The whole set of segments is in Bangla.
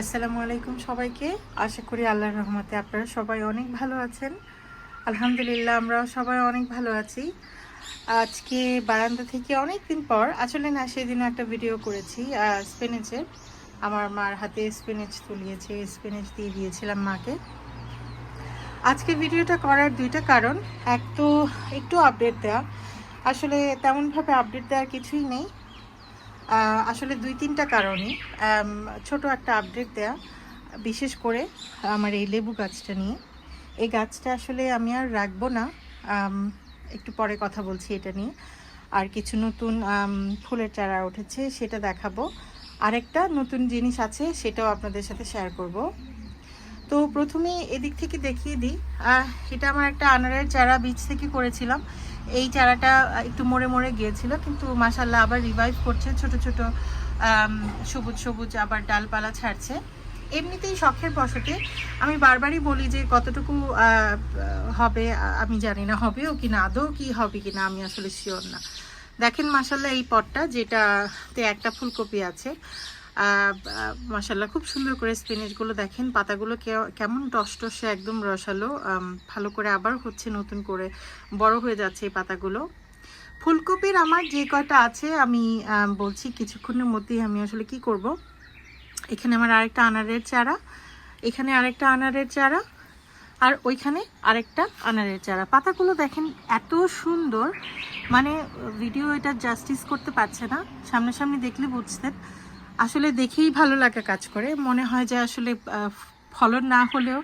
আসসালামু আলাইকুম সবাইকে। আশা করি আল্লাহর রহমতে আপনারা সবাই অনেক ভালো আছেন। আলহামদুলিল্লাহ আমরাও সবাই অনেক ভালো আছি। আজকে বারান্দা থেকে অনেক দিন পর, আসলে না, সেদিনও একটা ভিডিও করেছি স্পিনেচের আমার মার হাতে স্পিনেচ তুলিয়েছে স্পিনেচ দিয়ে দিয়েছিলাম মাকে। আজকে ভিডিওটা করার দুইটা কারণ, এক তো একটু আপডেট দেওয়া আসলে তেমনভাবে আপডেট দেওয়ার কিছুই নেই। আসলে দুই তিনটা কারণে ছোট একটা আপডেট দেয়া, বিশেষ করে আমার এই লেবু গাছটা নিয়ে। এই গাছটা আসলে আমি আর রাখব না। একটু পরে কথা বলছি এটা নিয়ে। আর কিছু নতুন ফুলের চারা উঠেছে, সেটা দেখাবো। আরেকটা নতুন জিনিস আছে, সেটাও আপনাদের সাথে শেয়ার করব। তো প্রথমে এদিক থেকে দেখিয়ে দিই। এটা আমার একটা আনারের চারা বীজ থেকে করেছিলাম। এই চারাটা একটু মরে মরে গিয়েছিল, কিন্তু মাসাল্লাহ আবার রিভাইভ করছে। ছোট ছোট সবুজ সবুজ আবার ডালপালা ছাড়ছে। এমনিতেই শখের বসতে। আমি বারবারই বলি যে কতটুকু হবে আমি জানি না হবেও কি না আদৌ কি হবে কি না আমি আসলে শিওর না। দেখেন মাসাল্লাহ এই পটটা, যেটাতে একটা ফুলকপি আছে। মাসাল্লাহ খুব সুন্দর করে স্পিনেচগুলো দেখেন, পাতাগুলো কেমন টসটসে একদম রসালো। ভালো করে আবার হচ্ছে নতুন করে বড় হয়ে যাচ্ছে এই পাতাগুলো। ফুলকপির আমার যে কয়টা আছে, আমি বলছি কিছুক্ষণের মধ্যেই আমি আসলে কি করব। এখানে আমার আরেকটা আনারের চারা। এখানে আরেকটা আনারের চারা। আর ওইখানে আরেকটা আনারের চারা। পাতাগুলো দেখেন এত সুন্দর। মানে ভিডিও এটা জাস্টিস করতে পারছে না। সামনাসামনি দেখলে বুঝতেন। আসলে দেখেই ভালো লাগা কাজ করে। মনে হয় যে আসলে ফলন না হলেও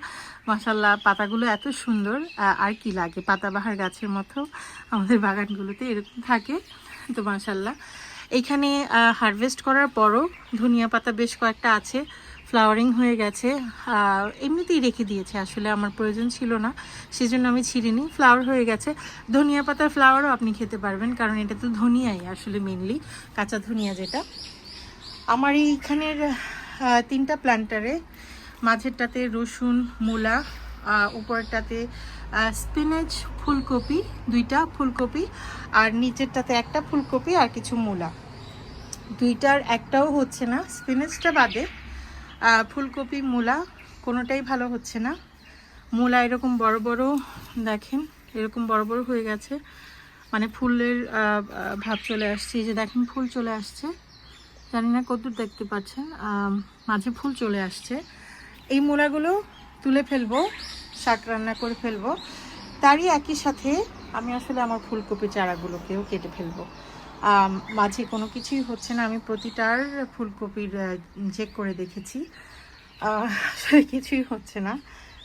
মাসাল্লাহ পাতাগুলো এত সুন্দর। আর কি লাগে? পাতাবাহার গাছের মতো আমাদের বাগানগুলোতে এরকম থাকে। তো মাসাল্লাহ এইখানে হারভেস্ট করার পরও ধনিয়া পাতা বেশ কয়েকটা আছে। ফ্লাওয়ারিং হয়ে গেছে। এমনিতেই রেখে দিয়েছে, আসলে আমার প্রয়োজন ছিল না, সেজন্য আমি ছিঁড়িনি। ফ্লাওয়ার হয়ে গেছে। ধনিয়া পাতার ফ্লাওয়ারও আপনি খেতে পারবেন, কারণ এটা তো ধনিয়াই আসলে মেনলি কাঁচা ধনিয়া যেটা। আমার এইখানের তিনটা প্ল্যান্টারে মাঝেরটাতে রসুন, মূলা উপরটাতে স্পিনেচ ফুলকপি, দুইটা ফুলকপি, আর নিচেরটাতে একটা ফুলকপি আর কিছু মূলা। দুইটার একটাও হচ্ছে না স্পিনেচটা বাদে ফুলকপি, মূলা, কোনোটাই ভালো হচ্ছে না। মূলা এরকম বড় বড়, দেখেন, এরকম বড় বড় হয়ে গেছে। মানে ফুলের ভাব চলে আসছে। যে দেখেন, ফুল চলে আসছে। জানি না কতদূর দেখতে পাচ্ছেন। মাঝে ফুল চলে আসছে। এই মূলাগুলো তুলে ফেলব, শাক রান্না করে ফেলব। তারই একই সাথে আমি আসলে আমার ফুলকপি চারাগুলোকেও কেটে ফেলব। মাঝে কোনো কিছুই হচ্ছে না। আমি প্রতিটার ফুলকপির চেক করে দেখেছি। আসলে কিছুই হচ্ছে না।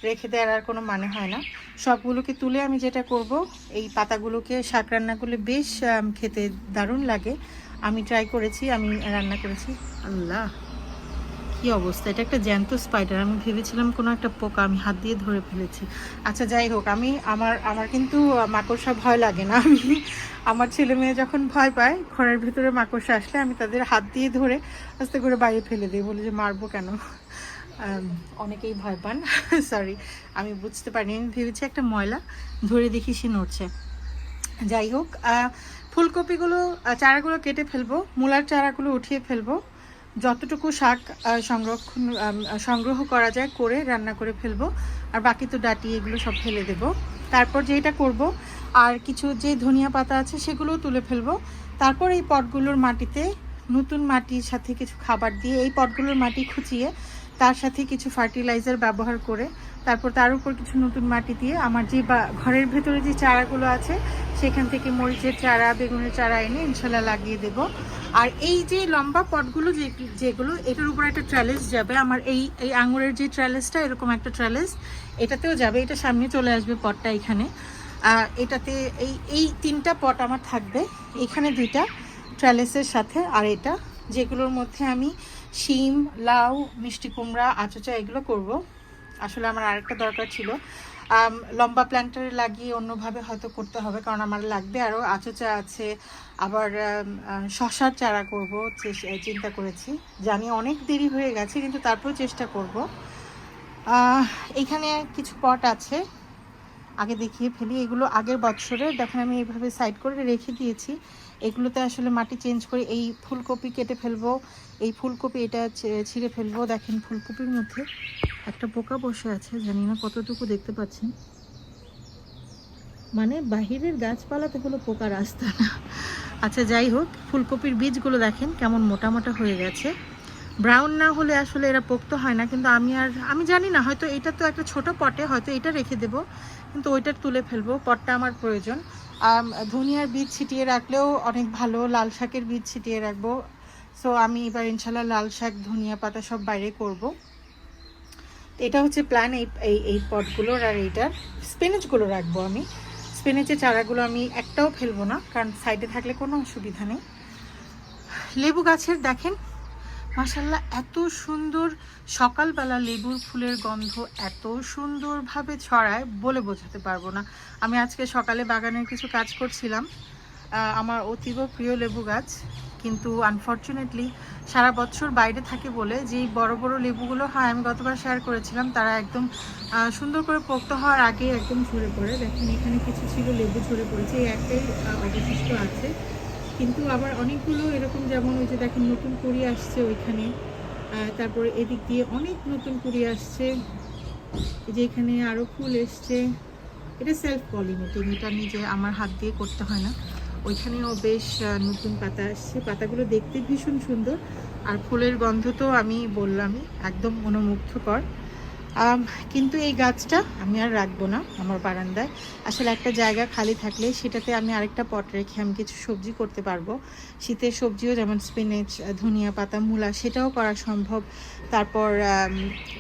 রেখে দেওয়ার আর কোনো মানে হয় না। সবগুলোকে তুলে আমি যেটা করব, এই পাতাগুলোকে, শাক রান্না করলে বেশ খেতে দারুণ লাগে। আমি ট্রাই করেছি, আমি রান্না করেছি। আল্লাহ! কি অবস্থা? এটা একটা জ্যান্ত স্পাইডার আমি ভেবেছিলাম কোনো একটা পোকা, আমি হাত দিয়ে ধরে ফেলেছি। আচ্ছা যাই হোক, আমি, আমার আমার কিন্তু মাকড়সা ভয় লাগে না। আমি, আমার ছেলে মেয়ে যখন ভয় পায়, ঘরের ভিতরে মাকড়সা আসলে আমি তাদের হাত দিয়ে ধরে আস্তে করে বাইরে ফেলে দিই, বলে যে মারবো কেন? অনেকেই ভয় পান। সরি আমি বুঝতে পারিনি। আমি ভেবেছি একটা ময়লা, ধরে দেখি সে নড়ছে। যাই হোক ফুলকপিগুলো চারাগুলো কেটে ফেলব, মূলার চারাগুলো উঠিয়ে ফেলব। যতটুকু শাক সংরক্ষণ সংগ্রহ করা যায় করে রান্না করে ফেলব। আর বাকি তো ডাটি, এগুলো সব ফেলে দেব। তারপর যেটা করব, আর কিছু যে ধনিয়া পাতা আছে সেগুলোও তুলে ফেলব। তারপর এই পটগুলোর মাটিতে নতুন মাটির সাথে কিছু খাবার দিয়ে, এই পটগুলোর মাটি খুঁচিয়ে, তার সাথে কিছু ফার্টিলাইজার ব্যবহার করে, তারপর তার উপর কিছু নতুন মাটি দিয়ে, আমার যে ঘরের ভেতরে যে চারাগুলো আছে সেখান থেকে মরিচের চারা, বেগুনের চারা এনে ইনশাল্লাহ লাগিয়ে দেব। আর এই যে লম্বা পটগুলো যে যেগুলো, এটার উপর একটা ট্র্যালেস যাবে। আমার এই এই আঙুরের যে ট্র্যালেসটা এরকম একটা ট্র্যালেস এটাতেও যাবে। এটা সামনে চলে আসবে পটটা এখানে। আর এটাতে এই এই তিনটা পট আমার থাকবে। এখানে দুইটা ট্র্যালেসের সাথে। আর এটা, যেগুলোর মধ্যে আমি শিম, লাউ, মিষ্টি কুমড়া, আচচা এগুলো করব। আসলে আমার আরেকটা দরকার ছিল। লম্বা প্ল্যান্টারে লাগিয়ে অন্যভাবে হয়তো করতে হবে, কারণ আমার লাগবে আরও আচচা আছে। আবার শশার চারা করব চিন্তা করেছি। জানি অনেক দেরি হয়ে গেছে, কিন্তু তারপরেও চেষ্টা করব। এখানে কিছু পট আছে। আগে দেখিয়ে ফেলি। এগুলো আগের বছরের দেখেন আমি এইভাবে সাইড করে রেখে দিয়েছি। এগুলোতে আসলে মাটি চেঞ্জ করে এই ফুলকপি কেটে ফেলব, এই ফুলকপি এটা ছিঁড়ে ফেলব, দেখেন ফুলকপির মধ্যে একটা পোকা বসে আছে, জানি না কতটুকু দেখতে পাচ্ছেন। মানে বাহিরের গাছপালাতে হলো পোকা রাস্তা না। আচ্ছা যাই হোক, ফুলকপির বীজগুলো দেখেন কেমন মোটা মোটা হয়ে গেছে। ব্রাউন না হলে আসলে এরা পোক্ত হয় না, কিন্তু আমি আর, আমি জানি না, হয়তো এটা তো একটা ছোট পটে, হয়তো এটা রেখে দেবো, কিন্তু ওইটা তুলে ফেলব, পটটা আমার প্রয়োজন। ধনিয়ার বীজ ছিটিয়ে রাখলেও অনেক ভালো, লাল শাকের বীজ ছিটিয়ে রাখব। সো আমি এবার ইনশাল্লাহ লাল শাক, ধনিয়া পাতা সব বাইরে করব। এটা হচ্ছে প্ল্যান এই এই পটগুলোর আর এইটার। স্পিনেচগুলো রাখব আমি। স্পিনেচের চারাগুলো আমি একটাও ফেলব না, কারণ সাইডে থাকলে কোনো অসুবিধা নেই। লেবু গাছের দেখেন মাসাল্লাহ এত সুন্দর সকালবেলা লেবুর ফুলের গন্ধ এত সুন্দরভাবে ছড়ায় বলে বোঝাতে পারব না। আমি আজকে সকালে বাগানের কিছু কাজ করছিলাম আমার অতীব প্রিয় লেবু গাছ, কিন্তু আনফর্চুনেটলি সারা বছর বাইরে থাকে বলে যেই বড় বড় লেবুগুলো হয়, আমি গতবার শেয়ার করেছিলাম, তারা একদম সুন্দর করে পোক্ত হওয়ার আগে একদম ঝরে পড়ে। দেখেন, এখানে কিছু ছিল লেবু ঝরে পড়েছে, এই একটাই অবশিষ্ট আছে। কিন্তু আবার অনেকগুলো এরকম যেমন ওই যে দেখেন নতুন কুড়ি আসছে ওইখানে তারপরে এদিক দিয়ে অনেক নতুন কুড়ি আসছে। যে এখানে আরও ফুল এসছে। এটা সেলফ পলিনেটিং এটা নিজে আমার হাত দিয়ে করতে হয় না। ওইখানেও বেশ নতুন পাতা আসছে। পাতাগুলো দেখতে ভীষণ সুন্দর। আর ফুলের গন্ধ তো আমি বললামই একদম মনোমুগ্ধকর। আম, কিন্তু এই গাছটা আমি আর রাখব না আমার বারান্দায়। আসলে একটা জায়গা খালি থাকলে সেটাতে আমি আরেকটা পট রেখে আমি কিছু সবজি করতে পারব। শীতের সবজিও যেমন স্পিনেচ ধনিয়া পাতা, মূলা, সেটাও করা সম্ভব। তারপর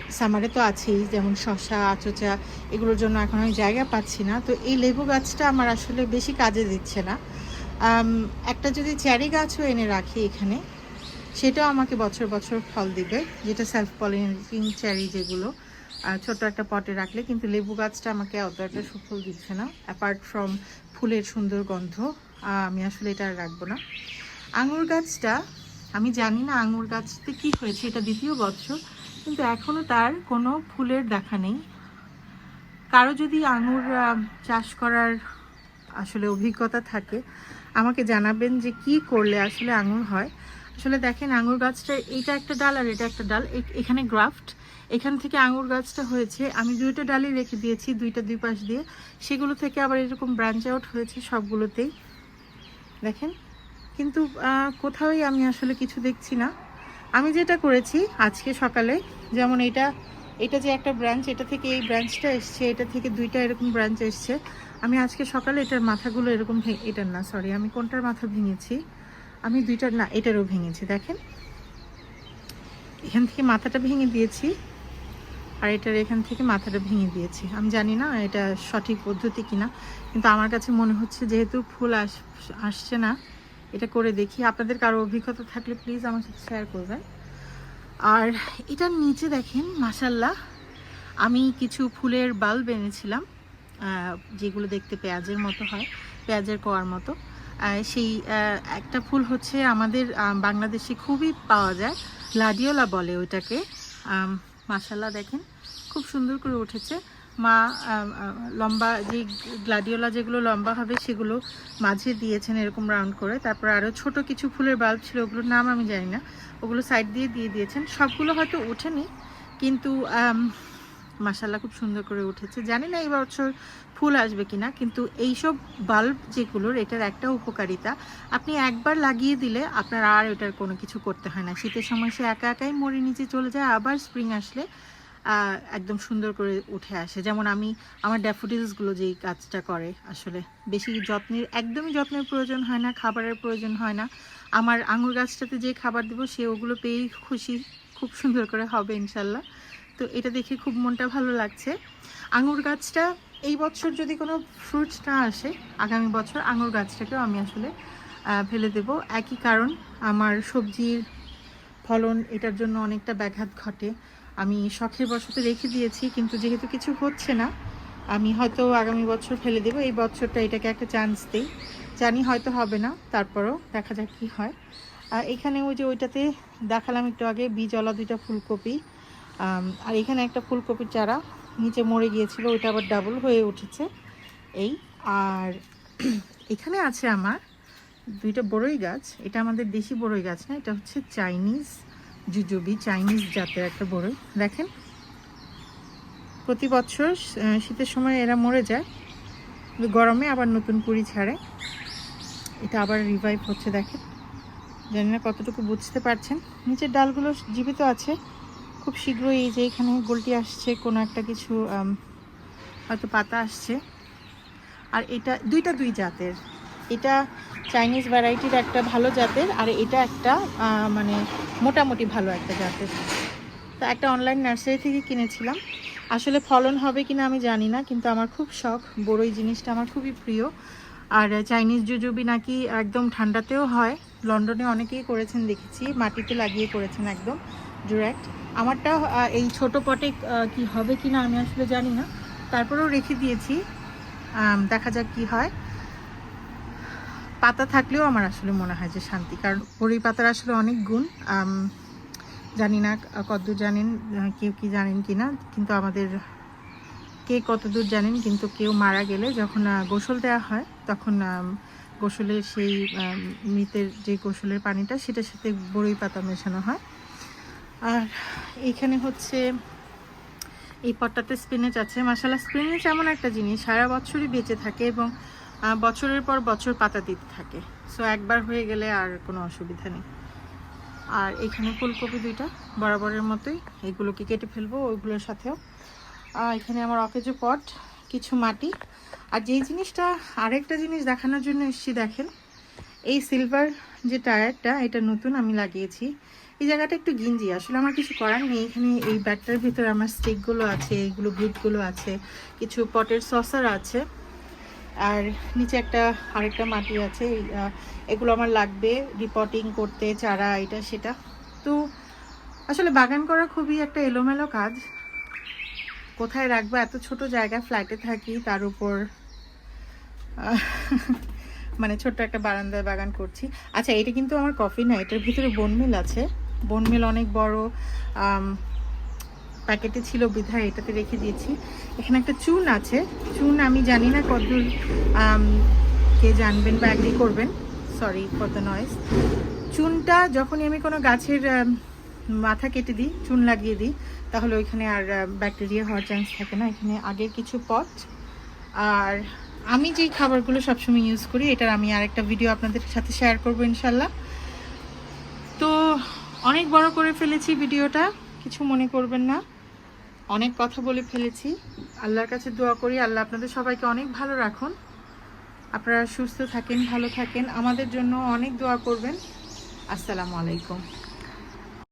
সামারে তো আছেই, যেমন শশা আচোচা, এগুলোর জন্য এখন আমি জায়গা পাচ্ছি না। তো এই লেবু গাছটা আমার আসলে বেশি কাজে দিচ্ছে না। একটা যদি চেরি গাছও এনে রাখি এখানে, সেটাও আমাকে বছর বছর ফল দিবে, যেটা সেলফ পলিনেটিং চেরি যেগুলো। ছোট একটা পটে রাখলে, কিন্তু লেবু গাছটা আমাকে অত একটা সুফল দিচ্ছে না অ্যাপার্ট ফ্রম ফুলের সুন্দর গন্ধ আমি আসলে এটা আর রাখব না। আঙুর গাছটা, আমি জানি না আঙুর গাছতে কি হয়েছে, এটা দ্বিতীয় বছর, কিন্তু এখনও তার কোনো ফুলের দেখা নেই। কারও যদি আঙুর চাষ করার আসলে অভিজ্ঞতা থাকে, আমাকে জানাবেন যে কি করলে আসলে আঙুর হয়। আসলে দেখেন, আঙুর গাছটা এইটা একটা ডাল আর এটা একটা ডাল এখানে গ্রাফট এখান থেকে আঙুর গাছটা হয়েছে। আমি দুইটা ডালি রেখে দিয়েছি, দুইটা দুই পাশ দিয়ে। সেগুলো থেকে আবার এরকম ব্রাঞ্চ আউট হয়েছে সবগুলোতেই। দেখেন? কিন্তু কোথাওই আমি আসলে কিছু দেখছি না। আমি যেটা করেছি আজকে সকালে, যেমন এটা এটা যে একটা ব্রাঞ্চ এটা থেকে এই ব্রাঞ্চটা এসছে, এটা থেকে দুইটা এরকম ব্রাঞ্চ এসছে। আমি আজকে সকালে এটার মাথাগুলো এরকম এটার না সরি আমি কোনটার মাথা ভেঙেছি? আমি দুইটার, না, এটারও ভেঙেছি, দেখেন? এখান থেকে মাথাটা ভেঙে দিয়েছি। আর এটার এখান থেকে মাথাটা ভেঙে দিয়েছি। আমি জানি না এটা সঠিক পদ্ধতি কিনা, কিন্তু আমার কাছে মনে হচ্ছে যেহেতু ফুল আস, আসছে না, এটা করে দেখি। আপনাদের কারও অভিজ্ঞতা থাকলে প্লিজ আমার সাথে শেয়ার করবেন। আর এটার নিচে দেখেন মাসাল্লাহ আমি কিছু ফুলের বাল্ব এনেছিলাম যেগুলো দেখতে পেঁয়াজের মতো হয়, পেঁয়াজের কোয়ার মতো। সেই একটা ফুল হচ্ছে আমাদের বাংলাদেশে খুবই পাওয়া যায় লাডিওলা বলে ওইটাকে। মাসাল্লাহ দেখেন, খুব সুন্দর করে উঠেছে। মা লম্বা যে গ্লাডিওলা যেগুলো লম্বা হবে সেগুলো মাঝে দিয়েছেন এরকম রাউন্ড করে। তারপর আরও ছোট কিছু ফুলের বাল্ব ছিল, ওগুলোর নাম আমি জানি না। ওগুলো সাইড দিয়ে দিয়ে দিয়েছেন। সবগুলো হয়তো ওঠেনি, কিন্তু মাসাল্লাহ খুব সুন্দর করে উঠেছে। জানি না এই বছর ফুল আসবে কিনা, কিন্তু এইসব বাল্ব যেগুলোর, এটার একটা উপকারিতা, আপনি একবার লাগিয়ে দিলে আপনার আর এটার কোনো কিছু করতে হয় না। শীতের সময় সে একা একাই মরে নিচে চলে যায়, আবার স্প্রিং আসলে একদম সুন্দর করে উঠে আসে। যেমন আমি, আমার ড্যাফোডিলসগুলো যেই কাজটা করে আসলে, বেশি যত্নের, একদমই যত্নের প্রয়োজন হয় না, খাবারের প্রয়োজন হয় না। আমার আঙুর গাছটাতে যে খাবার দেবো, সে ওগুলো পেয়েই খুশি, খুব সুন্দর করে হবে ইনশাল্লাহ তো এটা দেখে খুব মনটা ভালো লাগছে। আঙুর গাছটা এই বছর যদি কোনো ফ্রুট না আসে, আগামী বছর আঙুর গাছটাকেও আমি আসলে ফেলে দেব। একই কারণ, আমার সবজির ফলন এটার জন্য অনেকটা ব্যাঘাত ঘটে। আমি শখের বশতে রেখে দিয়েছি, কিন্তু যেহেতু কিছু হচ্ছে না, আমি হয়তো আগামী বছর ফেলে দেবো। এই বছরটা এটাকে একটা চান্স দিই। জানি হয়তো হবে না, তারপরও দেখা যাক কী হয়। এখানে ওই যে ওইটাতে দেখালাম একটু আগে বীজওয়ালা দুইটা ফুলকপি। আর এখানে একটা ফুলকপির চারা নিচে মরে গিয়েছিল, ওইটা আবার ডাবল হয়ে উঠেছে এই। আর এখানে আছে আমার দুইটা বড়ই গাছ, এটা আমাদের দেশি বড়ই গাছ না, এটা হচ্ছে চাইনিজ জুজুবি, চাইনিজ জাতের একটা বড়ই। দেখেন, প্রতি বছর শীতের সময় এরা মরে যায় গরমে আবার নতুন কুড়ি ছাড়ে। এটা আবার রিভাইভ হচ্ছে, দেখেন। জানি না কতটুকু বুঝতে পারছেন। নিচের ডালগুলো জীবিত আছে খুব শীঘ্রই এই যে এখানে গোলটি আসছে, কোনো একটা কিছু হয়তো পাতা আসছে। আর এটা দুইটা দুই জাতের। এটা চাইনিজ ভ্যারাইটির একটা ভালো জাতের আর এটা একটা মানে মোটামুটি ভালো একটা জাতের। তা একটা অনলাইন নার্সারি থেকে কিনেছিলাম। আসলে ফলন হবে কিনা আমি জানি না, কিন্তু আমার খুব শখ। বড়ই জিনিসটা আমার খুবই প্রিয়। আর চাইনিজ জুজুবি নাকি একদম ঠান্ডাতেও হয়। লন্ডনে অনেকেই করেছেন, দেখেছি। মাটিতে লাগিয়ে করেছেন একদম। ডিরেক্ট আমারটা এই ছোট পটে কি হবে কি না আমি আসলে জানি না। তারপরেও রেখে দিয়েছি। দেখা যাক কি হয়। পাতা থাকলেও আমার আসলে মনে হয় যে শান্তি, কারণ বড়ি পাতার আসলে অনেক গুণ। জানি না, কতদূর জানেন কেউ কি জানেন কি না, কিন্তু আমাদের কে কতদূর জানেন, কিন্তু কেউ মারা গেলে যখন গোসল দেওয়া হয়, তখন গোসলের সেই মৃতের যে গোসলের পানিটা, সেটার সাথে বড়ই পাতা মেশানো হয়। আর এইখানে হচ্ছে এই পটটাতে স্পিনেচ আছে। মাসালা স্পিনেচ এমন একটা জিনিস, সারা বছরই বেঁচে থাকে এবং বছরের পর বছর পাতা দিতে থাকে। সো একবার হয়ে গেলে আর কোনো অসুবিধা নেই। আর এখানে ফুলকপি দুইটা, বরাবরের মতোই। এগুলোকে কেটে ফেলব, ওইগুলোর সাথেও। এখানে আমার অকেজো পট, কিছু মাটি। আর যেই জিনিসটা, আরেকটা জিনিস দেখানোর জন্য এসছি, দেখেন। এই সিলভার যে টায়ারটা, এটা নতুন আমি লাগিয়েছি। এই জায়গাটা একটু গিঞ্জি। আসলে আমার কিছু করার নেই। এখানে এই ব্যাগটার ভিতরে আমার স্টিকগুলো আছে এইগুলো গ্রুপগুলো আছে, কিছু পটের সসার আছে, আর নিচে একটা আরেকটা মাটি আছে। এগুলো আমার লাগবে রিপোর্টিং করতে, চারা, এটা, সেটা। তো আসলে বাগান করা খুবই একটা এলোমেলো কাজ। কোথায় রাখব? এত ছোট জায়গা ফ্ল্যাটে থাকি, তার উপর মানে ছোট্ট একটা বারান্দায় বাগান করছি। আচ্ছা এটা কিন্তু আমার কফি না, এটার ভিতরে বনমিল আছে। বনমিল অনেক বড় প্যাকেটে ছিল বিধায় এটাতে রেখে দিয়েছি। এখানে একটা চুন আছে। চুন আমি জানি না কতদূর কে জানবেন বা অ্যাগ্রি করবেন। সরি ফর দ্য নয়েস চুনটা যখনই আমি কোনো গাছের মাথা কেটে দিই, চুন লাগিয়ে দিই, তাহলে ওইখানে আর ব্যাকটেরিয়া হওয়ার চান্স থাকে না। এখানে আগের কিছু পট আর আমি যেই খাবারগুলো সবসময় ইউজ করি, এটার আমি আরেকটা ভিডিও আপনাদের সাথে শেয়ার করব ইনশাল্লাহ। অনেক বড় করে ফেলেছি ভিডিওটা, কিছু মনে করবেন না। অনেক কথা বলে ফেলেছি। আল্লাহর কাছে দোয়া করি, আল্লাহ আপনাদের সবাইকে অনেক ভালো রাখুন। আপনারা সুস্থ থাকেন, ভালো থাকেন। আমাদের জন্য অনেক দোয়া করবেন। আসসালামু আলাইকুম।